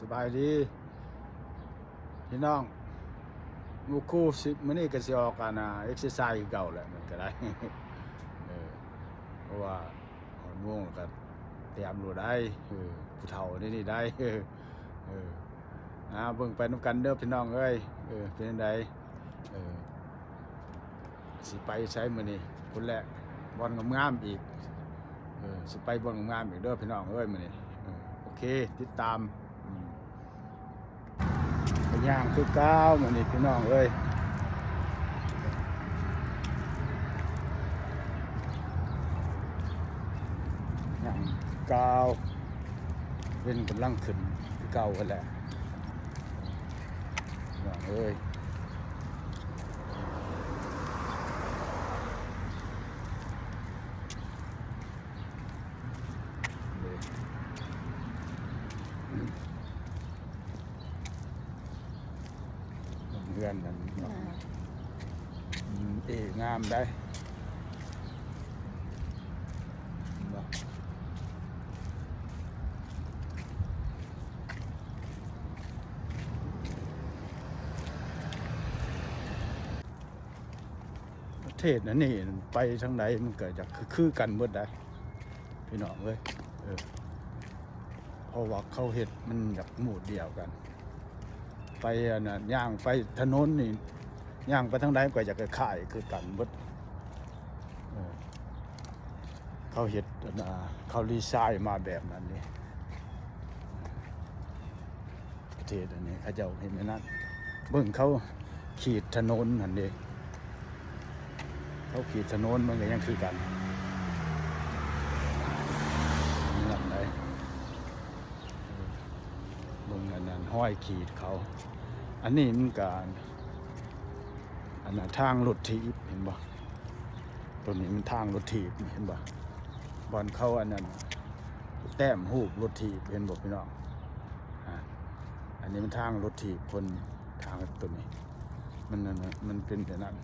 สบายดีพี่น้องมูคู่สิมื้อนี้ก็สิออกกันนะเอ็กซ์ไซส์เก่าแหละมันก็ได้เออเพราะว่าหอนม่วงก็เตรียมรู้ได้เออผู้เฒ่านี่นี่ได้เออเอออ่าเบิ่งไปนํกันเด้อพี่น้องเอ้ยเออเป็นจังไดเออสิไปใช้มื้อนี้คนแรกบอลงามๆอีกเออสิไปบอลงามๆอีกเด้อพี่น้องเอ้ยมื้อนี้โอเค ติดตาม ย่างคือก้าวมันอนี้พี่น้องเอ้ยย่างก้าวเป็นกำลังขึ้นคือเก่ากันแหละอย่างเอ้ยเพื่อนนั่นเนาะอืมเองามได้เนาะ ประ เทศนั้นนี่ไปทางไหนมันเกิดจากคือกันเบิดได้พี่น้องเอ้ยเออเพราะว่าเขาเห็ดมันอยากหมู่เดียวกัน ไปอันน่ะย่างไปถนนนี่ย่างไปทางใดก็อยากจะขายคือกันเบิดเอเขาเห็ดนะเขารีไซน์มาแบบนั้นนี่ประเทศอันนี้เขาจ้าเห็นไหมนั่นเบิ่งเขาขีดถนนนั่นเอง เขาขีดถนนมันก็ยังคือกันนี่ลำไดลงอันนั้นห้อยขีดเขา อันนี้มันการอันนั้นทางรถถีบเห็นบ่ตัวนี้มันทางรถถีบเห็นบ่บอลเข้าอันนั้นแต้มหูบรถถีบเห็นบ่พี่น้องอันนี้มันทางรถถีบคนทางตัวนี้ มันนั่นมันเป็นแบบนั้น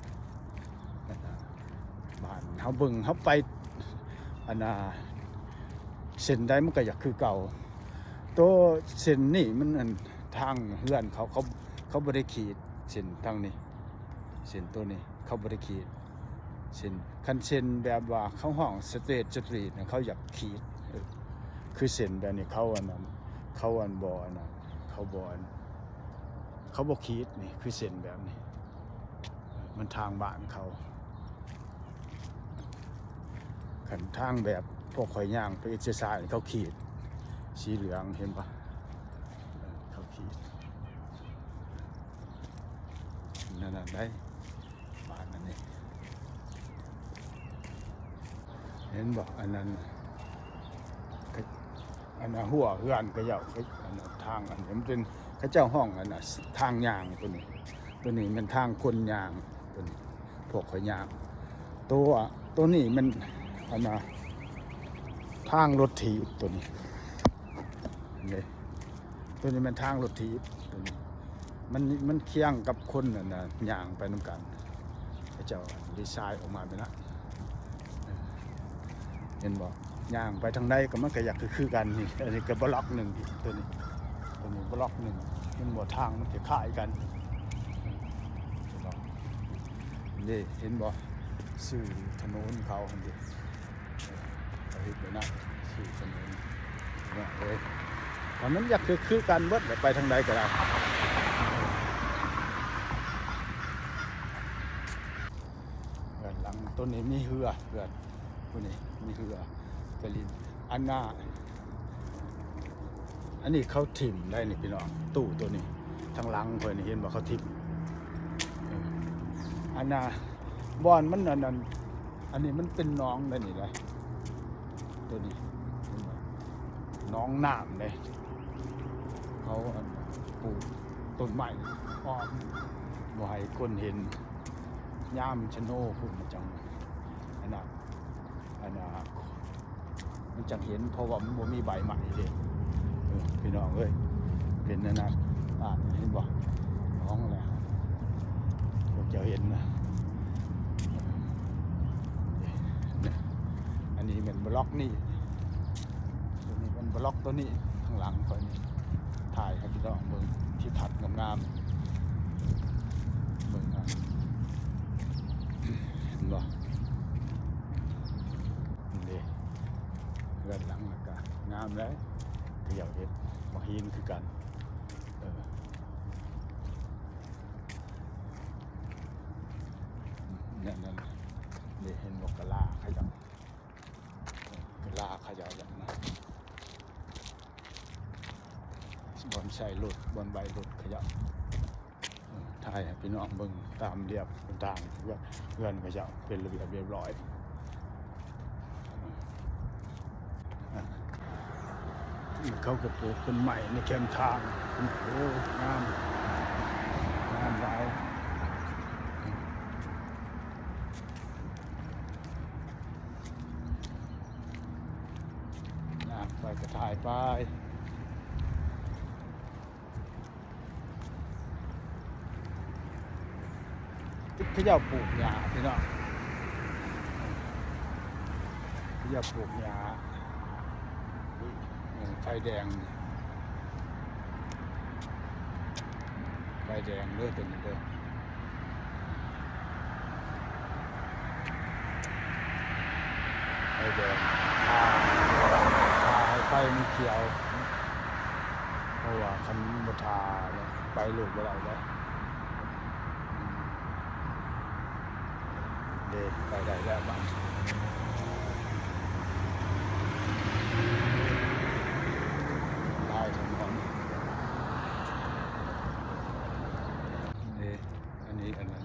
บ้านเฮาเบิ่งเฮาไปอันน่ะเส้นใดมันก็อยากคือเก่าตัวเส้นนี่มันอันทางเฮือนเขาเขาเขาบ่ได้ขีดเส้นทางนี้เส้นตัวนี้เขาบ่ได้ขีดเส้นคันเส้นแบบว่าเขาห้องสเตทสตรีทเขาอยากขีดคือเส้นแบบนี้เขาอันนั้นเขาอันบอันนั้นเขาบอันเขาบ่ขีดนี่คือเส้นแบบนี้ มันทางบ้านเขา ขันทางแบบพวกข่อยย่างไปเอ็กซ์ไซส์เขาขีด สีเหลืองเห็นปะเขาขีดนั่นน่ะได้บานนั่นนี่เห็นบอกอันนั้นอันนั้นหัวเฮือนก็เยาก็อันนั้นทางอันนี้มันเป็นข้าเจ้าห้องอันน่ะทางยางตัวนี้ ตัวนี้มันทางคนยางตัวนี้พวกข่อยยางตัวตัวนี้มัน อันน่ะทางรถถีบตัวนี้นี่ตัวนี้มันทางรถถีบตัวนี้มันมันเคียงกับคนน่ะนะย่างไปน้ำกันพระเจ้าดีไซน์ออกมาไปนะเห็นบอกย่างไปทางใดก็มันก็อยากคือคือกันนี่อันนี้ก็บล็อกหนึ่งอีกตัวนี้ตัวนี้บล็อกหนึ่งมันบ่ทางมันจะคล้ายกันนี่เห็นบ่สื่อถนนเขาเห็นเลยนะสื่อถนนเนี่ยเลยตอนนั้นอยากคือคือกันเบิดไปทางใดก็ได้เหือนหลังต้นนี้มีเหือเหือนตัวนี้มีเหือกระลินอันหน้าอันนี้เขาถิ่มได้นี่พี่น้องตู้ตัวนี้ทางหลังเพื่อนนี่เห็นว่าเขาถิ่มอันหน้าบอนมันอันนั้นอันนี้มันเป็นน้องเลยนี่เลย ตัวนี้น้องน้ำเลยเขาปลูกต้นไม้อ้อมบ่ให้คนเห็นย่ามชโนพุ่นมันจังอันนั้นอันนั้นมันจังเห็นเพราะว่ามันบ่มีใบใหม่เด้เออพี่น้องเอ้ยเป็นอันนั้นอ่านเห็นบ่น้องอะไรพวกเจ้าเห็นนะ เนี่ย อันนี้เป็นบล็อกนี่ตัวนี้เป็นบล็อกตัวนี้ข้างหลังคอยนี่ถ่ายให้พี่น้องเบิ่งที่ทัดงามๆเบิ่งอะเห็นบ่นี่เรือนหลังอากาศงามเลยเขย่าเฮ็ดบ่หินคือกันเออนั่นนั่นนี่เห็นบ่กะลาเขย่ากะลาเขย่าแบบนั้น บอนใส่หลุดบอนใบหลุดขยับถ่ายให้พี่น้องเบิ่งตามเรียบต่างเพื่อเพื่อนขยับเป็นระเบียบเรียบร้อยเขาก็ปลูกต้นใหม่ในแคมทางโอ้งามงามหลายนะไปก็ถ่ายไป เขาเจ้าปลูกหญ้าพี่น้องเขาเจ้าปลูกหญ้าเออไฟแดงไฟแดงเลือดตัวนี้เด้อไฟแดงทาให้ไฟมันเขียวเพราะว่าคันบทาไปลูกบ่ได้แล้ว เดไปได้แล้วบ้างได้ทั้งหมดเดอันนี้อันนั้น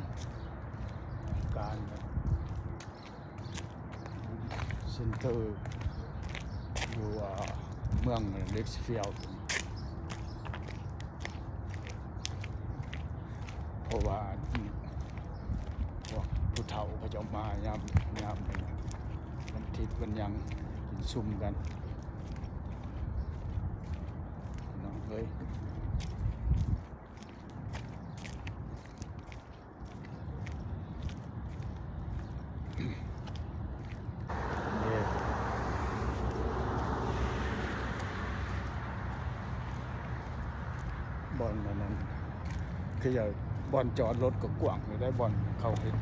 การเซ็นเตอร์อยู่อ่าเมืองเล็กซ์เฟียลเพราะว่า พวกผู้เฒ่าเขาจะ มายามยามวันอาทิตย์วันยังกินซุ่มกันน้องเอ้ยบอลนั้นคืออย่าบอลจอดรถก็กว้างเลยได้บอลเข้าเฮ็ด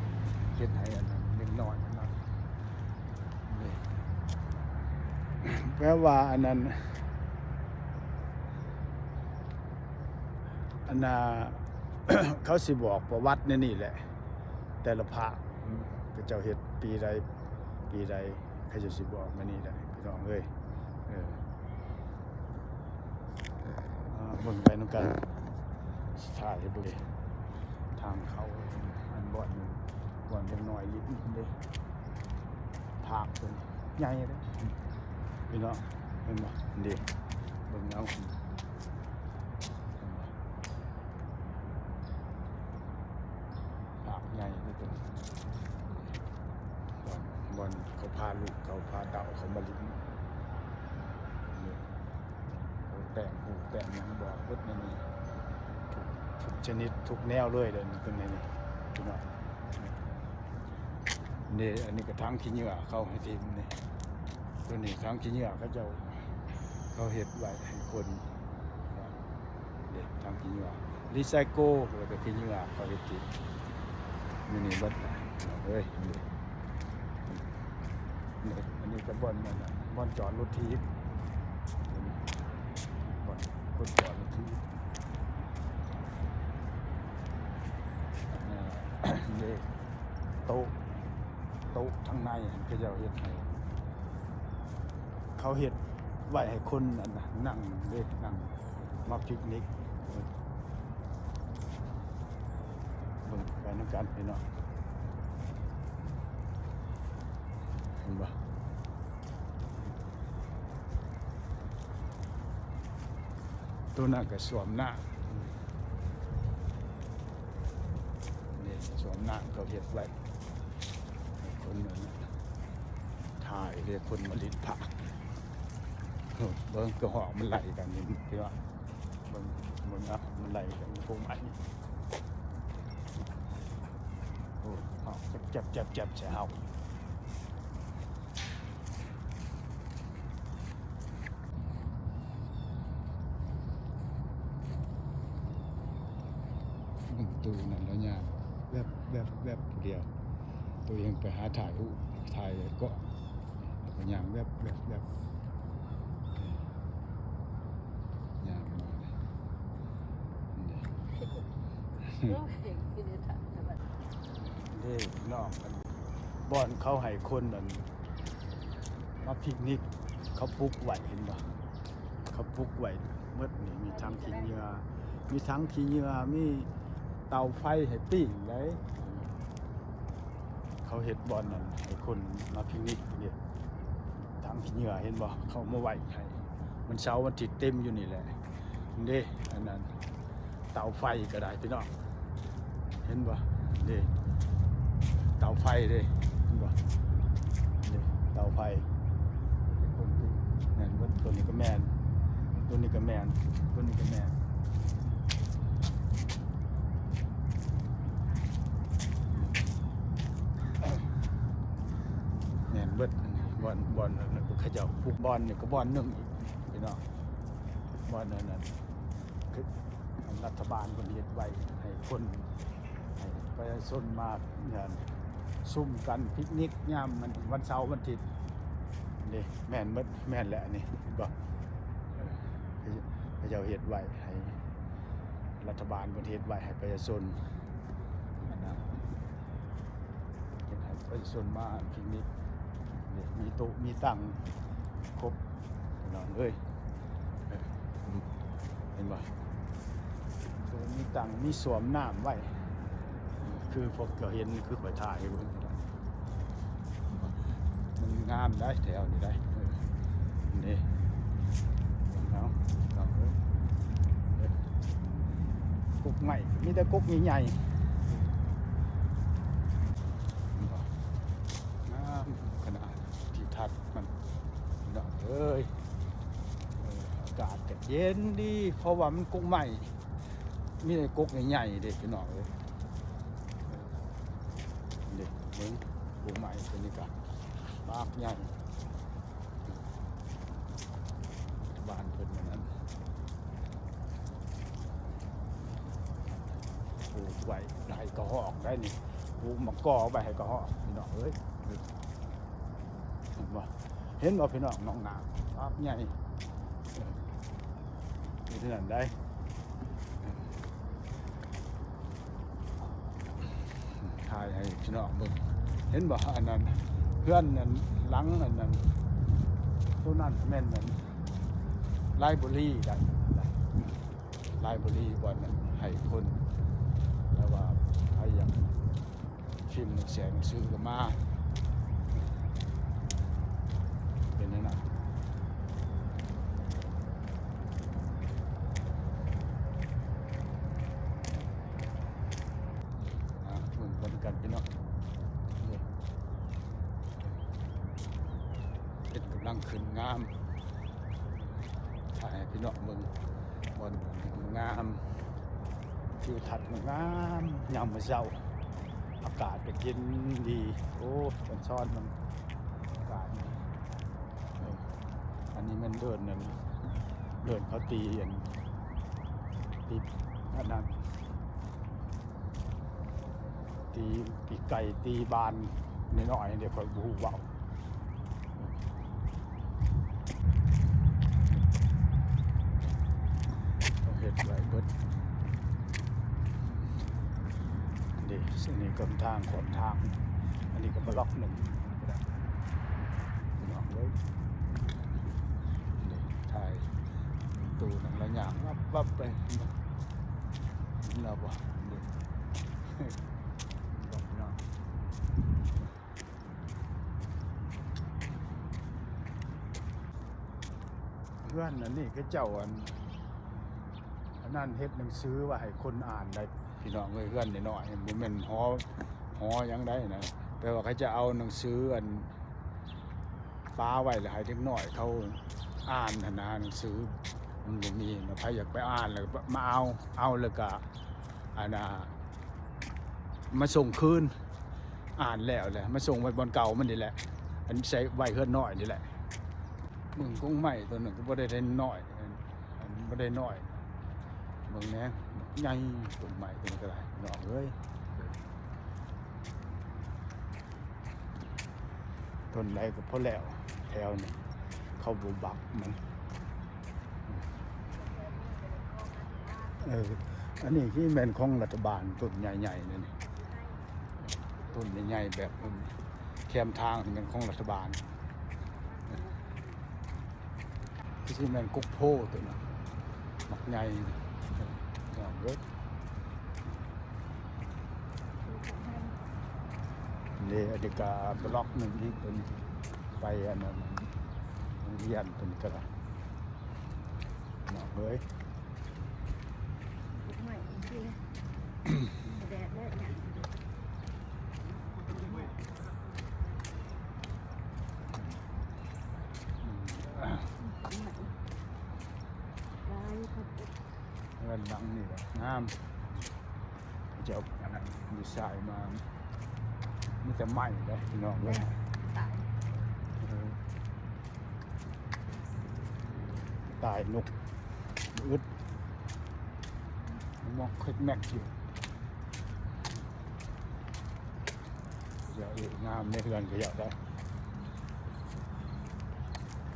เฮ็ดให้อัน นั้นเล็กน้อยอันนั้นนี่แปลว่าอันนั้นอันน่ะเขาสิบอกประวัติในนี่แหละ แต่ละภาคก็เจ้าเฮ็ดปีใดปีใดเขาจะสิบอกมานี่ได้พี่น้องเอ้ยเอออ่าเบิ่งไปนำกันสิถ่ายให้เบิ่งทางเขาอันบ่อน บ่อนจังหน่อยลิบเด้ภาคเพิ่นใหญ่เด้พี่น้องเห็นบ่นี่เบิ่งเอาปากใหญ่นี่เป็นบอลบอลเขาพาลูกเขาพาเต่าเขามาลิ้นนี่เขาแต่งหูแต่งหยังบอกเบิดในนี้ทุกทุกชนิดทุกแนวเลยเลยนี่เป็นในนี้พี่น้อง นี่อันนี้ก็ทั้งขี้เหงื่อเขาให้ทีมนี่ตัวนี้ทั้งขี้เหงื่อเขาจ้าเขาเห็ดไว้ให้คนเด็กทั้งขี้เหงื่อรีไซโก้แล้วก็ขี้เหงื่อเขาเห็ดทีมนี่นี่บัดเฮ้ยนี่นี่อันนี้ก็บอลมันน่ะบอลจอดรถทีบอลคนจอดรถทีอ่านี่โต๊ะะทางในก็จะเฮ็ดให้เขาเฮ็ดไหวให้คนอันน่ะนั่งเด้นั่งมาปิกนิกเบิ่งไปน้ำกันพี่น้องเห็นปะตัวนั้นก็สวมหน้าเนี่ยสวมหน้าเขาเห็ดไว้ให้คนนั้น ถ่ายเรียกคนมาลินผักเบิ้งกระหอกมันไหลกันนี่ที่ว่าเบิ้งเบิ้งอะมันไหลกันพวกไม้โอ้เอาจับจับจับใช่เฮาตูนั่นแล้วยางแวบแวบแวบเดียวตัวเองไปหาถ่ายรูปถ่ายก็ แล้วก็ยางแวบแวบแวบยางมาเลยนี่เด้นอกกันบอนเขาให้คนนั่นมาพิกนิก เขาปลุกไหวเห็นบ่เขาปลุกไหวเมื่อนี่มีทั้งขี้เหงื่อมีทั้งขี้เหงื่อมีเตาไฟให้ปิ้งเลยเขาเฮ็ดบอนนั่นให้คนมาพิกนิกเนี่ยทั้งขี้ เหงื่อเห็นบ่เขามาไหวให้มันเช้าวันติดเต็มอยู่นี่แหละเด้อันนั้นเตาไฟก็ได้พี่น้องเห็นบ่เด้เตาไฟเด้เห็นบ่เด้เตาไฟนั่นวัดตัวนี้ก็แมนตัวนี้ก็แมนตัวนี้ก็แมนแมนเบิดอันนี้ บอลบอลอันนั้นเขาเจ้าปลูกบอลเนี่ยก็บอลหนึ่งอีกพี่น้องบอลอันนั้นคือรัฐบาลคนเฮ็ดไว้ให้คนให้ประชาชนมาเนี่ยซุ่มกันปิกนิกยามมันวันเสาร์วันอาทิตย์นี่แม่นมดแม่นแหละนี่เห็นบ่ออพระเจ้าเฮ็ดไว้ให้รัฐบาลประเทศไว้ให้ประชาชนนนั้นเฮ็ดให้ประชาชนมาปิกนิก นี่มีโต๊ะมีตั้งครบนองเอ้ยเห็นบ่โต๊ะมีตั้งมีสวมน้ำไว้ คือพวกเราเห็นคือข่อยถ่ายให้เบิ่งมันงามได้แถวนี้ได้นี่เอาเอาเอ้ยกุกใหม่มีแต่กุกใหญ่ๆเห็นบ่งามขนาดที่ทัดมันเนาะเอ้ยเอออากาศก็ เย็นดีเพราะว่ามันกุกใหม่ มีแต่กุกใหญ่ๆเด็กพี่น้องเอ้ยเด็กเมืองปูใหม่ตัวนี้ก็มากใหญ่บานเพิ่นเหมือนนั้นปลูกไว้ให้กระหอกได้นี่ปลูกมะกอกไว้ให้กระหอกพี่น้องเอ้ยเห็นบ่เห็นบ่พี่น้องน้องหนามมากใหญ่ อยู่ที่นั่นได้ถ่ายให้พี่น้องเบิ่งเห็นบ่อันนั้นเพื่อนนั้นหลังอันนั้นตัวนั้นแม่นนั้นไลบรารีได้ไลบรารีบ่นั้นให้คนแล้วว่าใครอยากพิมพ์หนังสือหนังสือก็มาเป็นนั่นน่ะอะเบิ่งกันกันพี่น้องนี่เป็นกำลังขึ้นงามถ่ายให้พี่น้องเบิ่งบนงามทิวทัศน์งามยา มื่อเช้า อากาศก็เย็นดี โอ้มันช้อนมันอากาศอันนี้มันเดินนั่นเดินเขาตีอันตีอันนั้นตีปีไก่ตีบานน,น้อยเดี๋ยวคอยบูเบาเขาเห็ดไว้เบิด นี่สิ่งนี้ก็ทางขนทาง อันนี้ก็บล็อกหนึ่งพี่น้องเลยนี่ถ่ายตูนังละอย่างวับวับไปเราบ่นี่บอกน้องเพื่อนนั่นนี่ก็เจ้าอันนนั้นเฮ็ดหนังสือว่าให้คนอ่านได้ พี่น้องเอ้ยเพื่อนน้อยๆบ่แม่นหอหอยังได้นะแปลว่าเขาจะเอาหนังสืออันฟ้าไว้แล้วให้เด็กน้อยเขาอ่านหั่นะหนังสือมันบ่มีนะใครอยากไปอ่านแล้วมาเอาเอาแล้วก็อันน่ะมาส่งคืนอ่านแล้วแหละมาส่งไว้บนเก่ามันนี่แหละ อันใช้ไว้เฮือนน้อยนี่แหละมึงกุ้งใหม่ตัวหนึ่งก็บ่ได้ได้น้อยอันบ่ได้น้อย มึงแนใหญ่ต้นใหม่ต้นกระไรหน้อเอ้ยต้นใดก็พอแล้ว แถวนี่เขาบุบักมันเอออันนี้ที่แมนของรัฐบาลต้นใหญ่ๆนี่ต้นใหญ่ๆแบบนี้แคมทางนี่เป็นของรัฐบาลที่แมนกุกโพตัวนั้นหมักใหญ่ เอ้ยนี่อดีกาบล็อกหนึ่งที่เป็นไปอันนั้นโรงเรียนเป็นกระดาษหนอกเลยใหม่จริงแดดแล้วเนี่ยอืมอะ ใหม่ลายครับ เงินดังนี่แหละงามจะเอาอันนั้นดีไซน์มามันจะไหม้เลยพี่น้องเลยตายเออตายนกอึดมอกคลิกแม็กอยู่อย่าเอกงามในเรือนก็อยากได้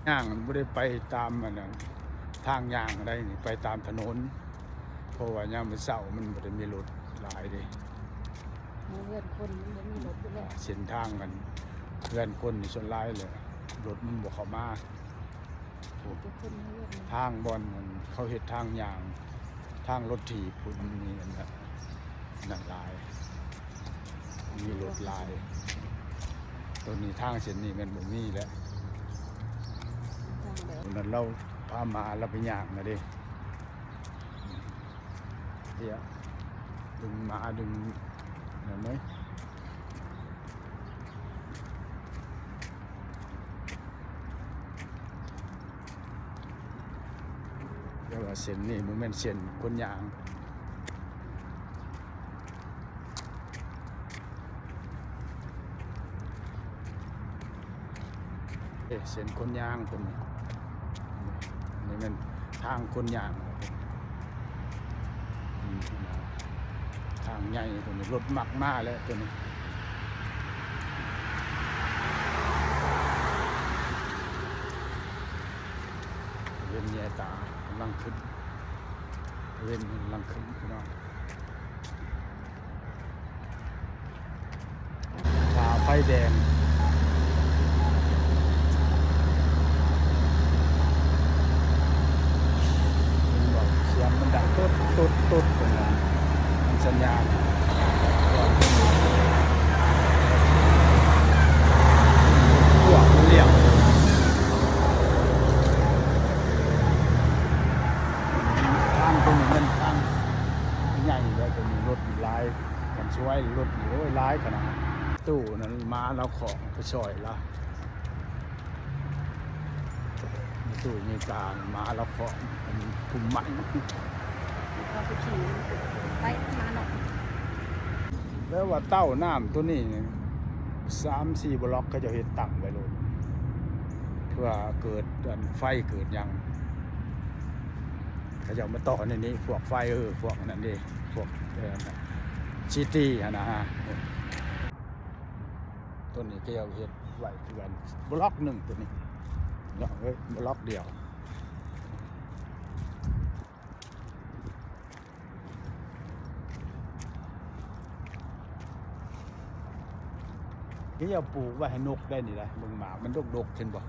ย่างไม่ได้ไปตามมันน่ะทางย่างอะไรนี่ไปตามถนนเพ ราะว่าย่ามมันเสาร์มันไม่ได้มีรถหลายเลยมือเพื่อนคนมันจะมีรถอยู่แล้วเส้นทางมันเพื่อนคนนี่ส่วนหลายเลยรถมันบอกเขามาโอ้ทุกคนเพื่อนทางบอนมันเขาเห็ดทางย่าง ทางรถถีบพุ่นมีอันนั้นนั่นหลาย มีรถหลาย ตัวนี้ทางเส้นนี้มันบ่มีแล้วทางแบบ วันนั้นเราพามาเราไปย่างนะเดิ เดี๋ยวดึงมาดึงเห็นไหมเรียกว่าเส้นนี่มันเป็นเส้นคนยางเอ๊ะเส้นคนยางคนนี้นี่มันทางคนยางอืมทางใหญ่ตัวนี้รถมักมาแล้วตัวนี้เว้นแย่ตากำลังขึ้นเว้นกำลังขึ้นพี่น้องฝ่าไฟแดงมันบอกเสียงมันดังตุ๊ดตุ๊ดตุ๊ดตรงนั้นมัน สัญญาณพวกมันเรียกทางตรงนี้มันทางใหญ่เลยตัวนี้รถลายกันช่วยรถโอ้ยหลายขนาดตู้นั้นมาเราของไปช่อยละตู้มีการมาเราของมันคุมใหม่เรา ไปมาหน่อยแล้วว่าเต้าน้ำตัวนี้นี่สามสี่บล็อกเขาจะเห็ดตั้งไว้เลยเพื่อเกิดไฟเกิดยังเขาจะมาต่อในนี้พวกไฟเออพวกนั้นดิพวกซิตี้ฮะนะฮะตัวนี้ก็จะเห็ดไหว้คือกันบล็อกหนึ่งตัวนี้เนาะบล็อกเดียว ที่จะปลูกไว้ให้นกได้นี่แหละมึงหมามันดกดกเห็นบ่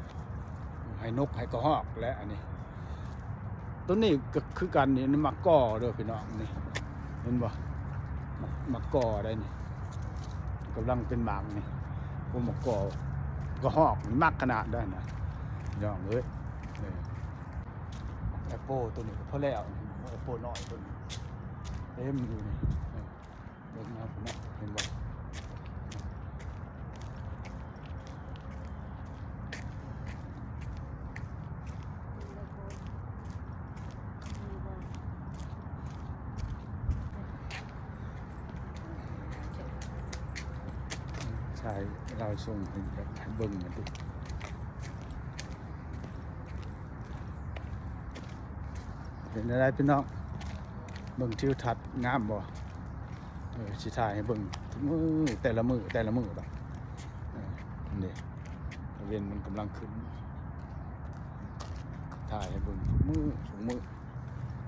ให้นกให้กระหอกและอันนี้ต้นนี้ก็คือกันนี่นี่มักก่อเด้อพี่น้องนี่เห็นบ่มักมักก่อได้นี่กำลังเป็นหมากนี่พวกมักก่อกระหอกนี่มักขนาดได้นะย่องเอ้ยแอปเปิลตัวนี้พอแล้วแอปเปิลน้อยตัวนี้เต็มอยู่นี่เบิ่งเอาพี่น้เห็นบ่ ใช่เราส่งให้แบบให้เบิ่งมันดิเป็นอะไรพี่น้องเบิ่งทิวทัศน์งามบ่เออสิถ่ายให้เบิ่งมือแต่ละมือแต่ละมือดอกเออนี่เวียนมันกำลังขึ้นถ่ายให้เบิ่งมือทุกมือ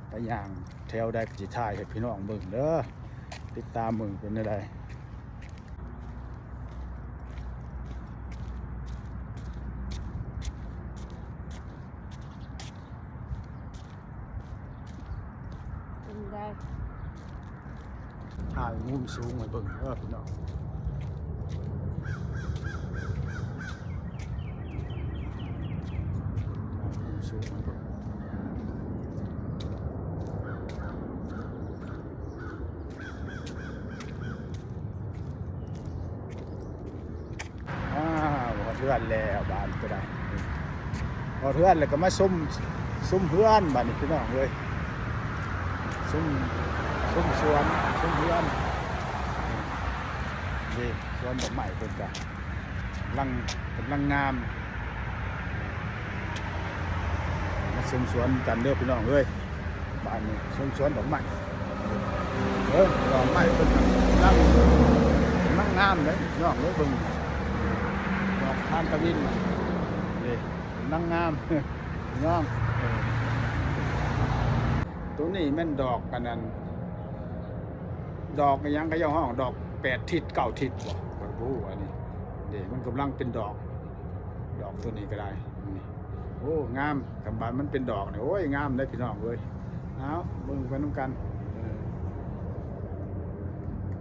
ไปย่างแถวใดก็สิถ่ายให้พี่น้องเบิ่งเด้อติดตามมึงเป็นได้เป็นได้ ถ่ายมุมสูงให้เบิ่งเด้อพี่น้องมุมสูงให้เบิ่งอ้าวพอเพื่อนแล้วบ้านก็ได้พอเพื่อนแล้วก็มาซุ่มซุ่มเพื่อนบ้านนี้พี่น้องเลย ซุ่มซุ่มสวนซุ่มเพื่อนนี่สวนดอกไม้เพิ่นก็กำลังกำลังงามมาซุ่มสวนกันเด้อพี่น้องเลยบ้านนี้ซุ่มสวนดอกไม้เออดอกไม้เพิ่นก็กำลังลังงามเลยพี่น้องเลยเบิ่งดอกทานตะวินนี่นางงามน้อง ตัวนี้แม่นดอกกันนั้น ดอกยังก็ย่อห้อง ดอกแปดทิศเก้าทิศบ่บ่รู้อันนี้เดี๋ยวมันกำลังเป็นดอก ดอกตัวนี้ก็ได้นี่โอ้งามกำบานมันเป็นดอกเนี่ยโอ้ยงามเลยพี่น้องเลยเอาเบิ่งไปน้ำกัน